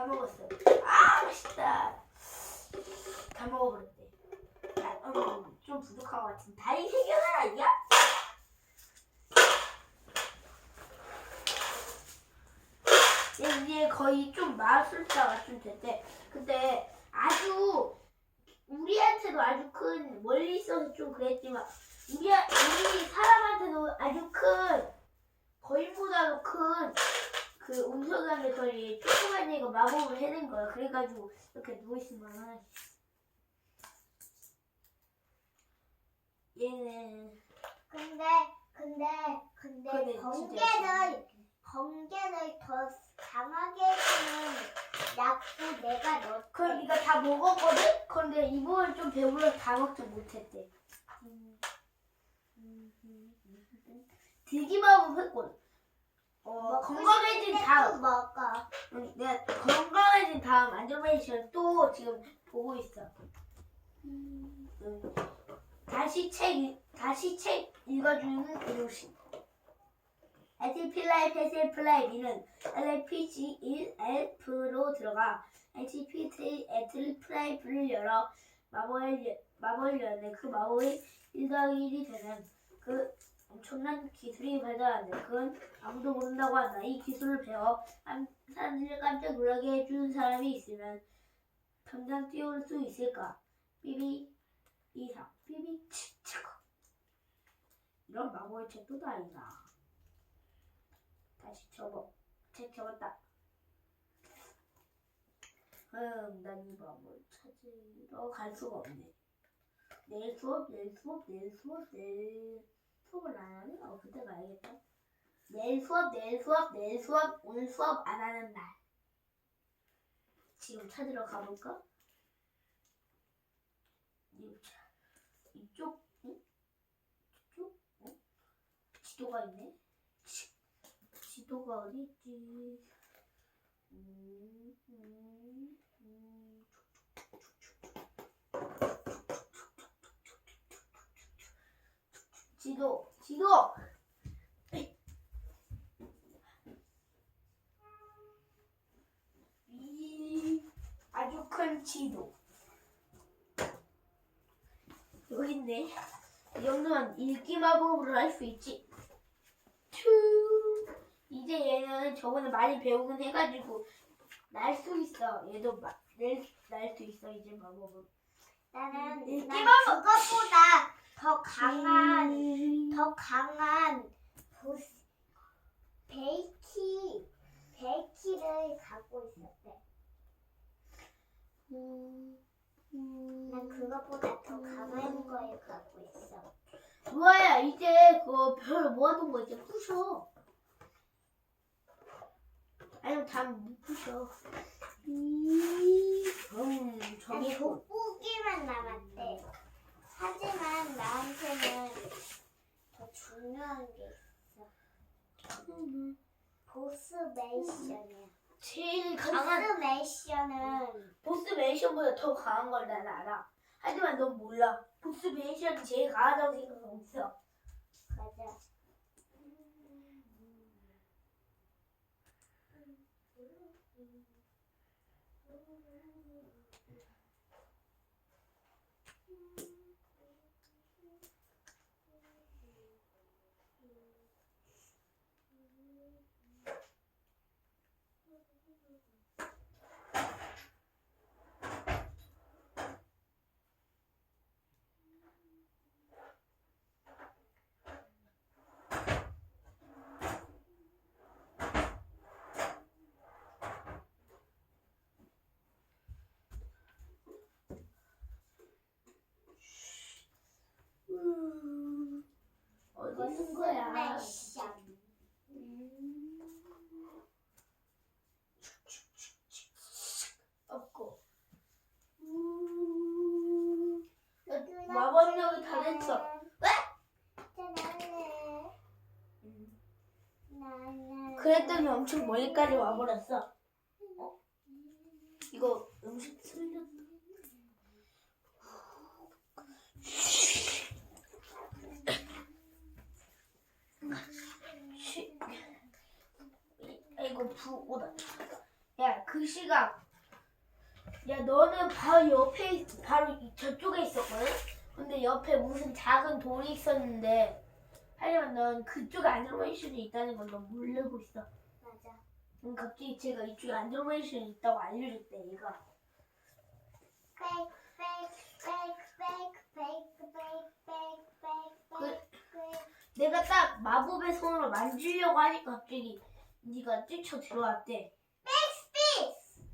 다 먹었어. 아 맛있다. 다 먹어버렸대. 야, 음, 좀 부족한 것 같은데. 다리 세 개나 아니야? 이제 거의 좀 마술사가 좀 됐대. 근데 아주 우리한테도 아주 큰 멀리 있어서 좀 그랬지만 우리 우리 사람한테도 아주 큰 거인보다도 큰 그 음성하게 저희 조그만 애가 마법을 해낸 거야. 그래가지고 이렇게 누워 있으면은 얘는 근데 근데 근데 근데 진짜 번개를 번개를 더 강하게 해주는 약도 내가 넣었대. 그럼 이거 다 먹었거든? 그런데 이번엔 좀 배불러 다 먹지 못했대. 들기마법 했거든. 어, 건강해진 다음. 먹어. 응, 내가 건강해진 다음 안전메이션 또 지금 보고 있어. 응. 다시 책 읽- 다시 책 읽어주는 이루신. HP 라이프 SF 라이브는 LPG 1F로 들어가 HP 트리플라이브를 열어 마법을 여- 마법을 열네 그 마법이 1 더하기 1이 되는 그 엄청난 기술이 발달하는데 그건 아무도 모른다고 한다. 이 기술을 배워 한- 사람들을 깜짝 놀라게 해주는 사람이 있으면 당장 뛰어올 수 있을까? 삐비 이상 삐비 치치고 이런 마법의 책도 다 있나? 다시 접어 책 접었다. 음, 난이 마법을 찾으러 갈 수가 없네. 내일 수업, 내일 수업, 내일 수업, 내일 수업을 안 하네? 어, 그때 가야겠다. 내일 수업, 내일 수업, 내일 수업, 오늘 수업 안 하는 날. 지금 찾으러 가볼까? 이쪽, 응? 이쪽, 응? 지도가 있네. 지, 지도가 어디 있지? 음, 음, 음. 지도, 지도. 이 아주 큰 지도. 여기 있네. 이 정도면 읽기 마법으로 할 수 있지. 츄. 이제 얘는 저번에 많이 배우긴 해가지고 날 수 있어. 얘도 날수 있어 이제 마법은. 나는 읽기 난 마법. 그것보다 더 강한 음. 더 강한 보스 베이키 베이키를 갖고 있었대. 음, 음. 난 그것보다 더 강한 걸 갖고 있어. 루아야 이제 그거 별 모아둔 거 이제 부셔. 아니면 다못 부셔. 음, 난 저기 돋보기만 남았대. 하지만 나한테는 더 중요한 게 있어. 보스 메이션이야. 제일 강한 보스 메이션은 보스 메이션보다 더 강한 걸 난 알아. 하지만 넌 몰라. 보스 메이션이 제일 강하다고 생각하고 있어. 맞아. 음, 어디 보스 메이션. 없고. 음, 마법력이 다 됐어. 그랬더니 엄청 멀리까지 와버렸어. 어? 이거 음식 틀렸다. 부 오다. 야, 그그 시각. 야 너는 바로 옆에 있- 바로 이- 저쪽에 있었거든. 근데 옆에 무슨 작은 돌이 있었는데 하지만 넌 그쪽에 안드로메이션이 있다는 걸 넌 모르고 있어. 맞아. 그럼 갑자기 제가 이쪽에 안드로메이션이 있다고 알려줬대 얘가. Fake, fake, fake, fake, fake, fake, fake, fake, fake, fake. 내가 딱 마법의 손으로 만지려고 하니까 갑자기 네가 뛰쳐 들어왔대. Space.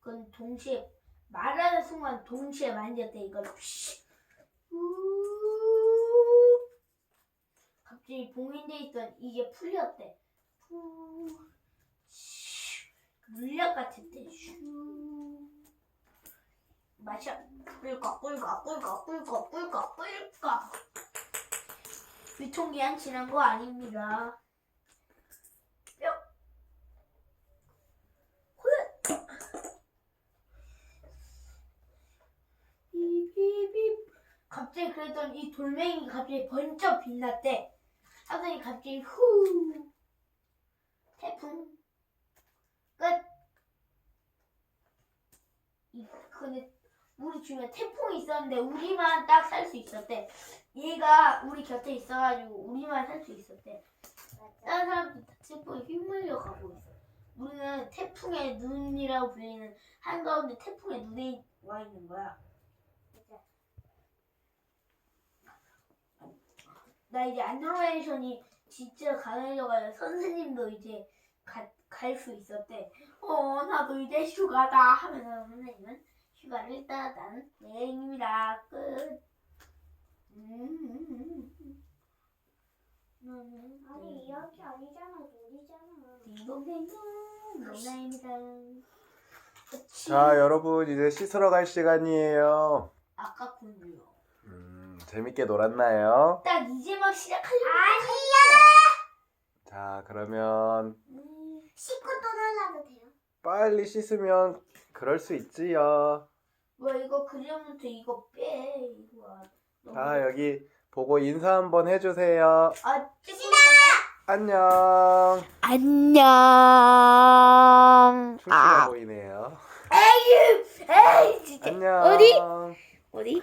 그건 동시에 말하는 순간 동시에 만졌대 이걸. 우- 갑자기 봉인돼 있던 이게 풀렸대. 물약. 슈. 마셔. 꿀꺽 꿀꺽 꿀꺽 꿀꺽 꿀꺽 꿀꺽. 유통기한 지난 거 아닙니다. 뿅. 훗. 비비비. 갑자기 그랬더니 이 돌멩이가 갑자기 번쩍 빛났대. 하더니 갑자기 후. 태풍. 끝. 이 근데 우리 주변에 태풍이 있었는데 우리만 딱 살 수 있었대. 얘가 우리 곁에 있어가지고 우리만 살 수 있었대. 다른 사람들 다 태풍에 휘말려 가고 있어. 우리는 태풍의 눈이라고 불리는 한가운데 태풍의 눈에 와 있는 거야. 맞아. 나 이제 안드로메이션이 진짜 가능해져가지고 선생님도 이제 갈 수 있었대. 어, 나도 이제 휴가다 하면서 선생님은 휴가를 따다는 여행입니다. 끝. 음. 음. 아니 이야기 아니잖아, 놀이잖아. 딩동댕동 농라입니다. 자, 여러분 이제 씻으러 갈 시간이에요. 아깝군요. 음, 재밌게 놀았나요? 딱 이제 막 시작하려고. 자, 그러면 음, 씻고 또 놀라도 돼요? 빨리 씻으면 그럴 수 있지요. 뭐 이거 그림부터 이거 빼 이거. 너무- 자, 여기 보고 인사 한번 해주세요. 아 찍고 안녕. 안녕. 충치가 보이네요. 에이 에이 진짜. 안녕. 어디? 어디?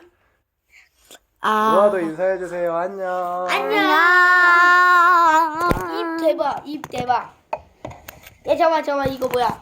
아. 노아도 인사해주세요. 안녕. 안녕. 입 대봐 입 대봐. 야 잠깐 잠깐 이거 뭐야?